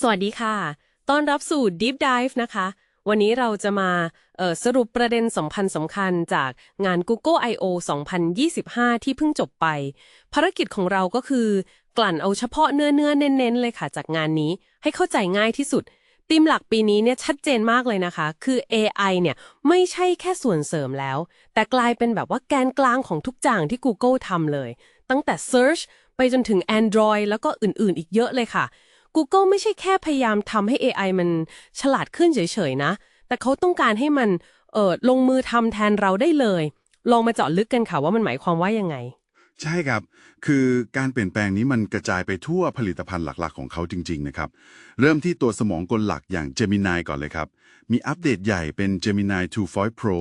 สวัสดีค่ะ ต้อนรับสู่ Deep Dive นะคะ วันนี้เราจะมาสรุปประเด็นสำคัญสำคัญจากงาน Google I.O. 2025 ที่เพิ่งจบไป ภารกิจของเราก็คือ กลั่นเอาเฉพาะเนื้อเนื้อเน้นๆ เลยค่ะ จากงานนี้ให้เข้าใจง่ายที่สุดธีมหลักปีนี้เนี่ยชัดเจนมากเลยนะคะ คือ AI เนี่ยไม่ใช่แค่ส่วนเสริมแล้ว แต่กลายเป็นแบบว่าแกนกลางของทุกอย่างที่ Google ทำเลย ตั้งแต่ Search ไปจนถึง Android แล้วก็อื่นๆ อีกเยอะเลยค่ะ Google ไม่ใช่แค่พยายามทำให้ AI มันฉลาดขึ้นเฉยๆนะ แต่เขาต้องการให้มันเออลงมือทำแทนเราได้เลย ลองมาเจาะลึกกันค่ะว่ามันหมายความว่ายังไง ใช่ครับ คือการเปลี่ยนแปลงนี้มันกระจายไปทั่วผลิตภัณฑ์หลักๆ ของเขาจริง ๆ นะครับ เริ่มที่ตัวสมองกลหลักอย่าง Gemini ก่อนเลยครับ มีอัปเดตใหญ่เป็น Gemini 2 Voice Pro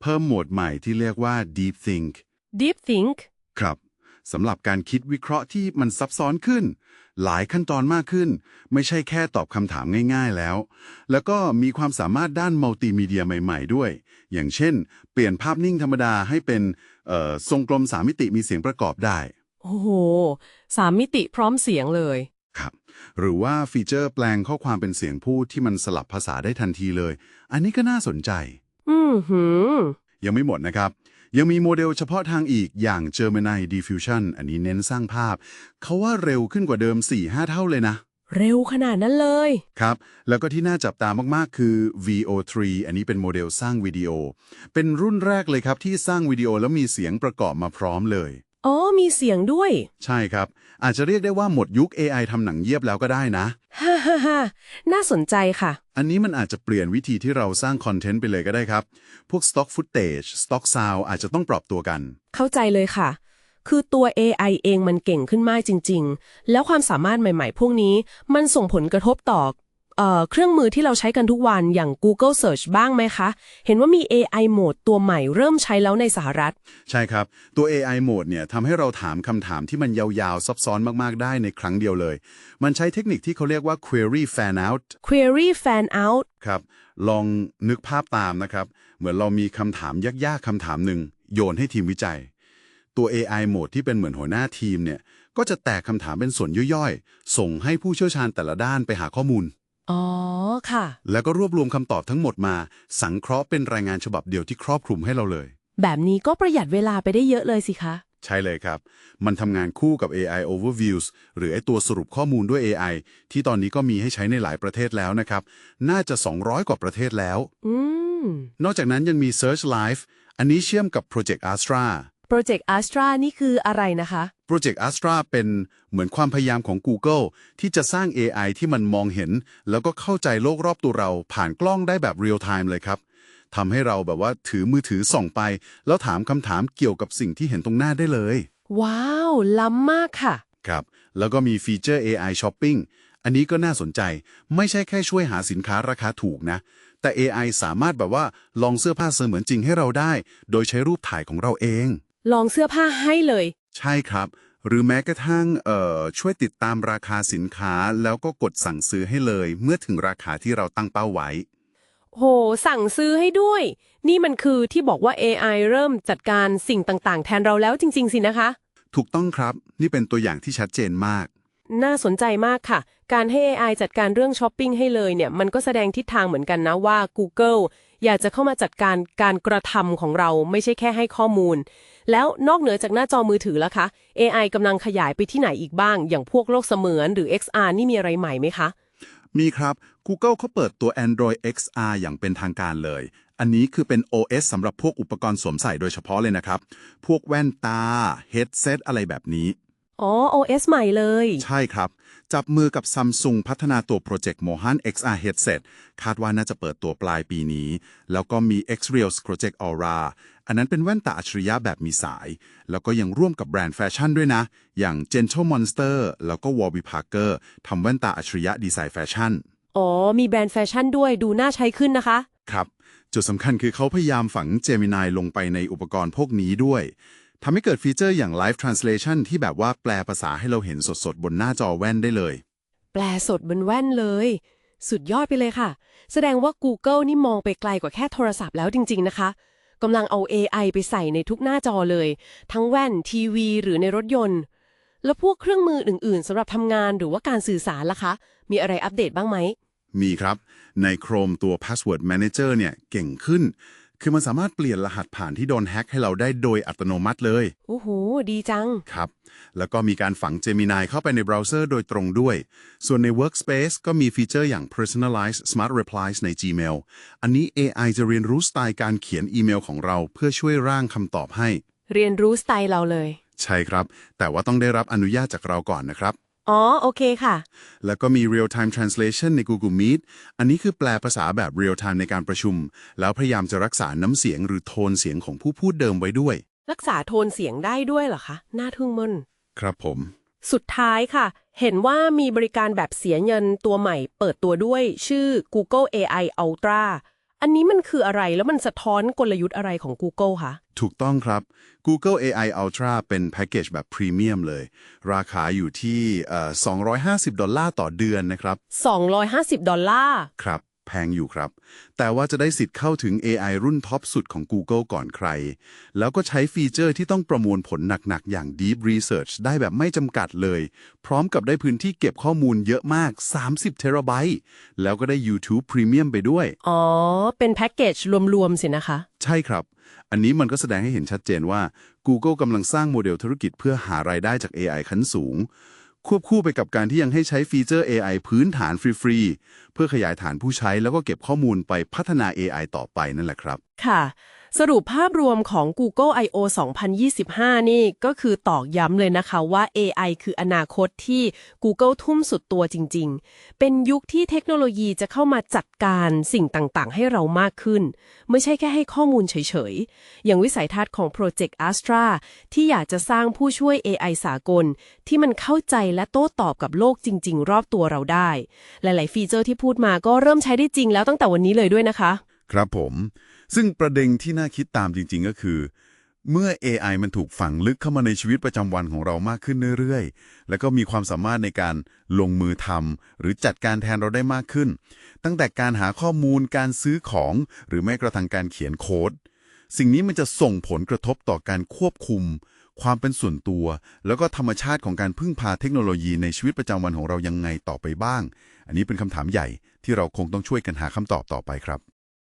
เพิ่มโหมดใหม่ที่เรียกว่า Deep Think Deep Think ครับ สำหรับการคิดวิเคราะห์ที่มันซับซ้อนขึ้น หลายขั้นตอนมากขึ้น ไม่ใช่แค่ตอบคำถามง่าย ๆแล้ว แล้วก็มีความสามารถด้านมัลติมีเดียใหม่ ๆ ด้วย อย่างเช่น เปลี่ยนภาพนิ่งธรรมดาให้เป็นเอ่อทรงกลมสามมิติมีเสียงประกอบได้ โอ้โหสามมิติพร้อมเสียงเลยครับหรือว่าฟีเจอร์แปลงข้อความเป็นเสียงพูดที่มันสลับภาษาได้ทันทีเลย อันนี้ก็น่าสนใจ อืมหืมยังไม่หมดนะครับ ยังมีโมเดลเฉพาะทางอีกอย่าง Gemini Diffusion อันนี้เน้นสร้างภาพ เขาว่าเร็วขึ้นกว่าเดิม 4-5 เท่าเลยนะ เร็วขนาดนั้นเลย ครับ แล้วก็ที่น่าจับตามากๆ คือ VO3 อันนี้เป็นโมเดลสร้างวิดีโอ เป็นรุ่นแรกเลยครับที่สร้างวิดีโอแล้วมีเสียงประกอบมาพร้อมเลย อ๋อ มีเสียงด้วย ใช่ครับ อาจจะเรียกได้ว่าหมดยุค AI ทำหนังเยียบแล้วก็ได้นะฮ่าฮ่าฮ่าน่าสนใจค่ะ อันนี้มันอาจจะเปลี่ยนวิธีที่เราสร้างคอนเทนต์ไปเลยก็ได้ครับ พวก Stock Footage Stock Sound อาจจะต้องปรับตัวกัน เข้าใจเลยค่ะ คือตัว AI เองมันเก่งขึ้นมากจริง ๆ แล้วความสามารถใหม่ ๆ พวกนี้มันส่งผลกระทบต่อ เอ่อเครื่องมือที่เราใช้กันทุกวันอย่าง Google Search บ้างไหมคะ เห็นว่ามี AI โหมดตัวใหม่เริ่มใช้แล้วในสหรัฐ ใช่ครับ ตัว AI Mode เนี่ยทำให้เราถามคำถามที่มันยาวๆ ซับซ้อนมากๆ ได้ในครั้งเดียวเลย มันใช้เทคนิคที่เขาเรียกว่า Query Fan Out Query Fan Out ครับ ลองนึกภาพตามนะครับ เหมือนเรามีคำถามยากๆคำถามหนึ่งโยนให้ทีมวิจัย ตัว AI Mode ที่เป็นเหมือนหัวหน้าทีมเนี่ยก็จะแตกคำถามเป็นส่วนย่อยๆ ส่งให้ผู้เชี่ยวชาญแต่ละด้านไปหาข้อมูล อ๋อ ค่ะ แล้วก็รวบรวมคำตอบทั้งหมดมา สังเคราะห์เป็นรายงานฉบับเดียวที่ครอบคลุมให้เราเลย แบบนี้ก็ประหยัดเวลาไปได้เยอะเลยสิคะ ใช่เลยครับ มันทำงานคู่กับ AI Overviews หรือไอตัวสรุปข้อมูลด้วย AI ที่ตอนนี้ก็มีให้ใช้ในหลายประเทศแล้วนะครับ น่าจะ 200 กว่าประเทศแล้ว อืม นอกจากนั้นยังมี Search Live อันนี้เชื่อมกับ Project Astra Project Astra นี่คืออะไรนะคะ Project Astra เป็นเหมือนความพยายามของ Google ที่จะสร้าง AI ที่มันมองเห็น แล้วก็เข้าใจโลกรอบตัวเรา ผ่านกล้องได้แบบ real time เลยครับทำให้เราแบบว่าถือมือถือส่องไป แล้วถามคำถามเกี่ยวกับสิ่งที่เห็นตรงหน้าได้เลย ว้าว ล้ำมากค่ะ ครับ แล้วก็มีฟีเจอร์ AI Shopping อันนี้ก็น่าสนใจ ไม่ใช่แค่ช่วยหาสินค้าราคาถูกนะ แต่ AI สามารถแบบว่าลองเสื้อผ้าเสมือนจริงให้เราได้ โดยใช้รูปถ่ายของเราเอง ลองเสื้อผ้าให้เลย ใช่ครับ หรือแม้กระทั่งเอ่อช่วยติดตามราคาสินค้าแล้วก็กดสั่งซื้อให้เลย เมื่อถึงราคาที่เราตั้งเป้าไว้ โห สั่งซื้อให้ด้วย นี่มันคือที่บอกว่า AI เริ่มจัดการสิ่งต่างๆ แทนเราแล้วจริง ๆ สินะคะ ถูกต้องครับ นี่เป็นตัวอย่างที่ชัดเจนมาก น่าสนใจมากค่ะ การให้ AI จัดการเรื่องช้อปปิ้งให้เลยเนี่ย มันก็แสดงทิศทางเหมือนกันนะว่า Google อยากจะเข้ามาจัดการการกระทำของเราไม่ใช่แค่ให้ข้อมูล แล้วนอกเหนือจากหน้าจอมือถือแล้วคะ AI กำลังขยายไปที่ไหนอีกบ้าง อย่างพวกโลกเสมือนหรือ XR นี่มีอะไรใหม่ไหมคะ มีครับ Google เขาเปิดตัว Android XR อย่างเป็นทางการเลย อันนี้คือเป็น OS สำหรับพวกอุปกรณ์สวมใส่โดยเฉพาะเลยนะครับ พวกแว่นตา headset อะไรแบบนี้ อ๋อ OS ใหม่เลย ใช่ครับ จับมือกับ Samsung พัฒนาตัวโปรเจกต์ Mohan XR Headset คาดว่าน่าจะเปิดตัวปลายปีนี้ แล้วก็มี Xreals Project Aura อันนั้นเป็นแว่นตาอัจฉริยะแบบมีสาย แล้วก็ยังร่วมกับแบรนด์แฟชั่นด้วยนะ อย่าง Gentle Monster แล้วก็ Warby Parker ทำแว่นตาอัจฉริยะดีไซน์แฟชั่น อ๋อ มีแบรนด์แฟชั่นด้วยดูน่าใช้ขึ้นนะคะ ครับ จุดสำคัญคือเขาพยายามฝัง Gemini ลงไปในอุปกรณ์พวกนี้ด้วย ทำให้เกิดฟีเจอร์อย่าง Live Translation ที่แบบว่าแปลภาษาให้เราเห็นสดๆ บนหน้าจอแว่นได้เลย แปลสดบนแว่นเลย สุดยอดไปเลยค่ะ แสดงว่า Google นี่มองไปไกลกว่าแค่โทรศัพท์แล้วจริง ๆ นะคะกำลังเอา AI ไปใส่ในทุกหน้าจอเลย ทั้งแว่นทีวี หรือในรถยนต์ แล้วพวกเครื่องมืออื่น ๆสำหรับทำงานหรือว่าการสื่อสารล่ะคะ มีอะไรอัปเดตบ้างไหมมีครับ ใน Chrome ตัว Password Manager เนี่ยเก่งขึ้น คือมันสามารถเปลี่ยนรหัสผ่านที่โดนแฮ็กให้เราได้โดยอัตโนมัติเลย โอ้โห ดีจัง ครับ แล้วก็มีการฝัง Gemini เข้าไปในเบราว์เซอร์โดยตรงด้วย ส่วนใน Workspace ก็มีฟีเจอร์อย่าง Personalized Smart Replies ใน Gmail อันนี้ AI จะเรียนรู้สไตล์การเขียนอีเมลของเราเพื่อช่วยร่างคำตอบให้ เรียนรู้สไตล์เราเลย ใช่ครับ แต่ว่าต้องได้รับอนุญาตจากเราก่อนนะครับ อ๋อ โอเคค่ะ แล้วก็มี Real Time Translation ใน Google Meet อันนี้คือแปลภาษาแบบ Real Time ในการประชุม แล้วพยายามจะรักษาน้ำเสียงหรือโทนเสียงของผู้พูดเดิมไว้ด้วย รักษาโทนเสียงได้ด้วยเหรอคะน่าทึ่งมึนครับผม สุดท้ายค่ะ เห็นว่ามีบริการแบบเสียเงินตัวใหม่เปิดตัวด้วยชื่อ Google AI Ultra อันนี้มันคืออะไรแล้วมันสะท้อนกลยุทธ์อะไรของ Google คะ ถูกต้องครับ Google AI Ultra เป็นแพ็กเกจแบบพรีเมียมเลย ราคาอยู่ที่เอ่อ250 ดอลลาร์ต่อเดือนนะครับ 250 ดอลลาร์ ครับ แพงอยู่ครับ แต่ว่าจะได้สิทธิ์เข้าถึง AI รุ่นท็อปสุดของ Google ก่อนใคร แล้วก็ใช้ฟีเจอร์ที่ต้องประมวลผลหนัก ๆ อย่าง Deep Research ได้แบบไม่จำกัดเลย พร้อมกับได้พื้นที่เก็บข้อมูลเยอะมาก 30 เทราไบต์ แล้วก็ได้ YouTube Premium ไปด้วย อ๋อ เป็นแพ็กเกจรวม ๆ สินะคะ ใช่ครับ อันนี้มันก็แสดงให้เห็นชัดเจนว่า Google กำลังสร้างโมเดลธุรกิจเพื่อหารายได้จาก AI ขั้นสูง ควบคู่ไปกับการที่ยังให้ใช้ฟีเจอร์ AI พื้นฐานฟรีๆ เพื่อขยายฐานผู้ใช้แล้วก็เก็บข้อมูลไปพัฒนา AI ต่อไปนั่นแหละครับ ค่ะ สรุปภาพรวมของ Google I.O. 2025 นี่ก็คือตอกย้ำเลยนะคะว่า AI คืออนาคตที่ Google ทุ่มสุดตัวจริง ๆ เป็นยุคที่เทคโนโลยีจะเข้ามาจัดการสิ่งต่าง ๆ ให้เรามากขึ้น ไม่ใช่แค่ให้ข้อมูลเฉย ๆ อย่างวิสัยทัศน์ของ Project Astra ที่อยากจะสร้างผู้ช่วย AI สากล ที่มันเข้าใจและโต้ตอบกับโลกจริง ๆ รอบตัวเราได้ หลาย ๆ ฟีเจอร์ที่พูดมาก็เริ่มใช้ได้จริงแล้วตั้งแต่วันนี้เลยด้วยนะคะ ครับผม ซึ่งประเด็นที่น่าคิดตามจริง ๆ ก็คือ เมื่อ AI มันถูกฝังลึกเข้ามาในชีวิตประจำวันของเรามากขึ้นเรื่อยๆ แล้วก็มีความสามารถในการลงมือทำหรือจัดการแทนเราได้มากขึ้น ตั้งแต่การหาข้อมูลการซื้อของ หรือแม้กระทั่งการเขียนโค้ด สิ่งนี้มันจะส่งผลกระทบต่อการควบคุม ความเป็นส่วนตัว แล้วก็ธรรมชาติของการพึ่งพาเทคโนโลยีในชีวิตประจำวันของเรายังไงต่อไปบ้าง อันนี้เป็นคำถามใหญ่ที่เราคงต้องช่วยกันหาคำตอบต่อไปครับ